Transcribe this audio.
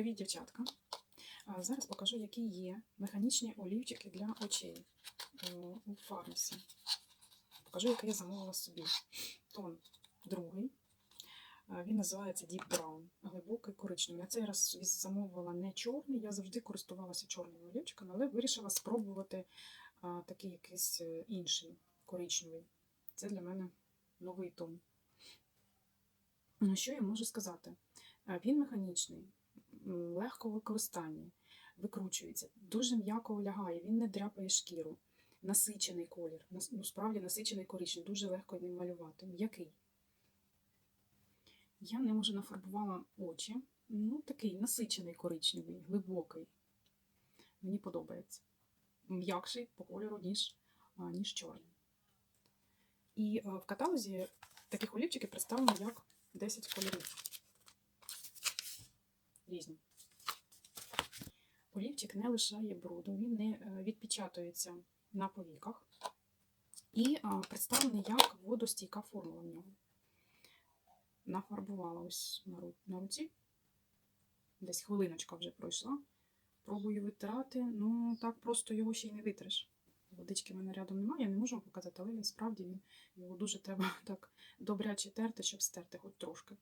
Привіт, дівчатка! Зараз покажу, які є механічні олівчики для очей е, у фармасі. Покажу, який я замовила собі. Тон другий. Він називається Deep Brown, глибокий коричневий. Я цей раз замовила не чорний, я завжди користувалася чорними олівчиками, але вирішила спробувати такий якийсь е, інший коричневий. Це для мене новий тон. Ну, Що я можу сказати? Він механічний, легко в використанні, викручується, дуже м'яко лягає, він не дряпає шкіру. Насичений колір, ну, справді насичений коричневий, дуже легко ним малювати. М'який. Я ним уже нафарбувала очі. Ну, такий насичений коричневий, глибокий. Мені подобається. М'якший по кольору, ніж, ніж чорний. І е, в каталозі таких олівчиків представлено як 10 кольорів. Різні. Олівчик не лишає бруду, він не е, відпечатується на повіках. І представлений як водостійка формула в нього. Нафарбувала ось на руці. Десь хвилиночка вже пройшла. Пробую витирати. Ну, так просто його ще й не витриш. Водички в мене рядом немає, я не можу вам показати, але він справді його дуже треба так добряче терти, щоб стерти хоч трошки.